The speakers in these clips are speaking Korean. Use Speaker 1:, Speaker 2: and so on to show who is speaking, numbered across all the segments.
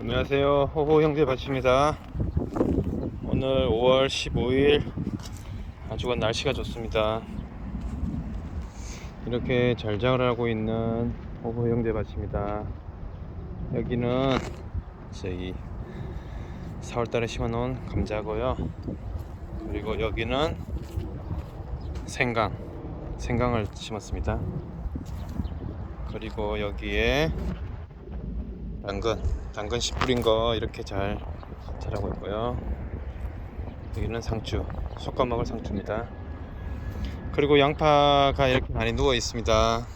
Speaker 1: 안녕하세요. 호호 형제 밭입니다. 오늘 5월 15일 아주간 날씨가 좋습니다. 이렇게 잘 자라고 있는 호호 형제 밭입니다. 여기는 저기 4월달에 심어놓은 감자고요. 그리고 여기는 생강, 생강을 심었습니다. 그리고 여기에 당근, 당근 씨 뿌린 거 이렇게 잘 자라고 있고요. 여기는 상추, 솎아 먹을 상추입니다. 그리고 양파가 이렇게 많이 누워 있습니다.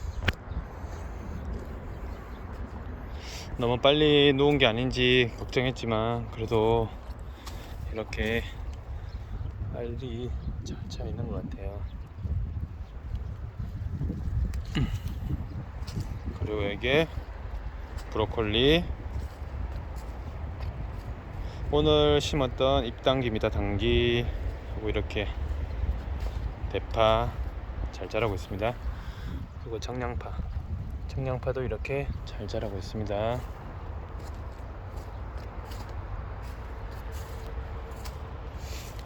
Speaker 1: 너무 빨리 누운 게 아닌지 걱정했지만 그래도 이렇게 빨리 잘차 있는 것 같아요. 그리고 여기에 브로콜리. 오늘 심었던 잎당기입니다. 당기. 하고 이렇게 대파 잘 자라고 있습니다. 그리고 청양파. 청양파도 이렇게 잘 자라고 있습니다.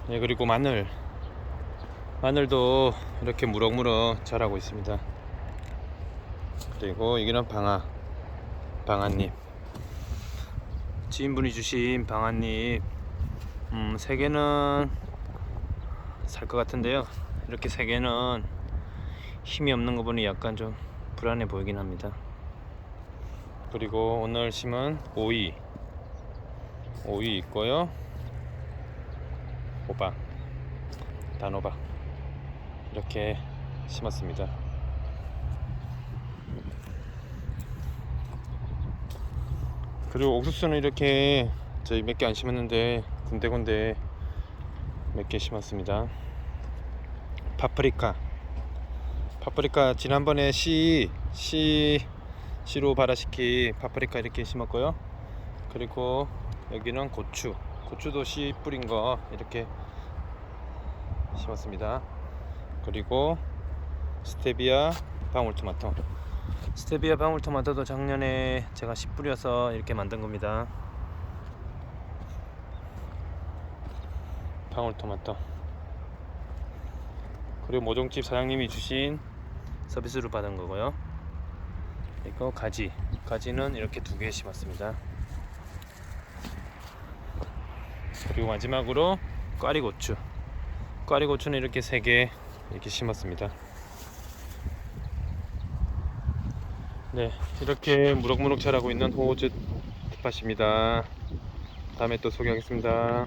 Speaker 1: 네 그리고 마늘. 마늘도 이렇게 무럭무럭 자라고 있습니다. 그리고 여기는 방아 방아잎 지인분이 주신 방아잎 음, 세 개는 살 것 같은데요. 이렇게 세 개는 힘이 없는 거 보니 약간 좀 불안해 보이긴 합니다. 그리고 오늘 심은 오이. 오이 있고요. 호박. 단호박. 이렇게 심었습니다 그리고 옥수수는 이렇게 저희 몇 개 안 심었는데 군데군데 몇 개 심었습니다. 파프리카. 파프리카 지난번에 씨, 씨, 씨로 발화시킨 파프리카 이렇게 심었고요. 그리고 여기는 고추. 고추도 씨 뿌린 거 이렇게 심었습니다. 그리고 스테비아 방울토마토. 스테비아 방울토마토도 작년에 제가 씨 뿌려서 이렇게 만든 겁니다. 방울토마토. 그리고 모종집 사장님이 주신 서비스로 받은 거고요. 이거 가지. 가지는 이렇게 두 개 심었습니다. 그리고 마지막으로 꽈리고추. 꽈리고추는 이렇게 세 개 이렇게 심었습니다. 네, 이렇게 무럭무럭 자라고 있는 호우즈 텃밭입니다. 다음에 또 소개하겠습니다.